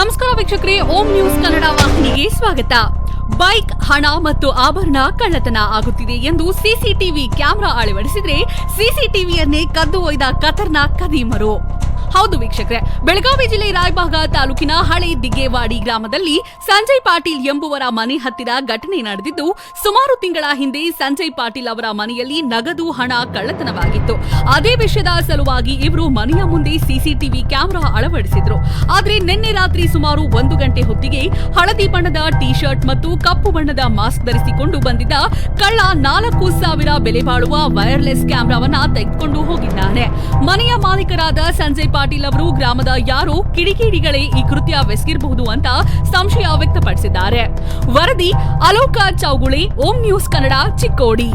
ನಮಸ್ಕಾರ ವೀಕ್ಷಕರೇ, ಓಂ ನ್ಯೂಸ್ ಕನ್ನಡ ವಾಹಿನಿಗೆ ಸ್ವಾಗತ. ಬೈಕ್, ಹಣ ಮತ್ತು ಆಭರಣ ಕಳ್ಳತನ ಆಗುತ್ತಿದೆ ಎಂದು ಸಿಸಿಟಿವಿ ಕ್ಯಾಮೆರಾ ಅಳವಡಿಸಿದ್ರೆ ಸಿಸಿಟಿವಿಯನ್ನೇ ಕದ್ದು ಒಯ್ದ ಕತರ್ನಾ ಕದೀಮರು ಹೌದು ವೀಕ್ಷಕರೇ. ಬೆಳಗಾವಿ ಜಿಲ್ಲೆ ರಾಯಭಾಗ ತಾಲೂಕಿನ ಹಳೆ ದಿಗ್ಗೇವಾಡಿ ಗ್ರಾಮದಲ್ಲಿ ಸಂಜಯ್ ಪಾಟೀಲ್ ಎಂಬುವರ ಮನೆ ಹತ್ತಿರ ಘಟನೆ ನಡೆದಿದ್ದು, ಸುಮಾರು ತಿಂಗಳ ಹಿಂದೆ ಸಂಜಯ್ ಪಾಟೀಲ್ ಅವರ ಮನೆಯಲ್ಲಿ ನಗದು ಹಣ ಕಳ್ಳತನವಾಗಿತ್ತು. ಅದೇ ವಿಷಯದ ಸಲುವಾಗಿ ಇವರು ಮನೆಯ ಮುಂದೆ ಸಿಸಿಟಿವಿ ಕ್ಯಾಮೆರಾ ಅಳವಡಿಸಿದ್ರು. ಆದರೆ ನಿನ್ನೆ ರಾತ್ರಿ ಸುಮಾರು ಒಂದು ಗಂಟೆ ಹೊತ್ತಿಗೆ ಹಳದಿ ಬಣ್ಣದ ಟಿ ಶರ್ಟ್ ಮತ್ತು ಕಪ್ಪು ಬಣ್ಣದ ಮಾಸ್ಕ್ ಧರಿಸಿಕೊಂಡು ಬಂದಿದ್ದ ಕಳ್ಳ ನಾಲ್ಕು ಸಾವಿರ ಬೆಲೆ ಬಾಳುವ ವೈರ್ಲೆಸ್ ಕ್ಯಾಮೆರಾವನ್ನ ತೆಗೆದುಕೊಂಡು ಹೋಗಿದ್ದಾನೆ. ಮನೆಯ ಮಾಲೀಕರಾದ ಸಂಜಯ್ ಪಾಟೀಲ್ ಅವರು ಗ್ರಾಮದ ಯಾರೋ ಕಿಡಿಕಿಡಿಗಳೇ ಈ ಕೃತ್ಯ ಬೆಸಗಿರಬಹುದು ಅಂತ ಸಂಶಯ ವ್ಯಕ್ತಪಡಿಸಿದ್ದಾರೆ. ವರದಿ ಅಲೋಕ ಚೌಗುಳಿ, ಓಂ ನ್ಯೂಸ್ ಕನ್ನಡ, ಚಿಕ್ಕೋಡಿ.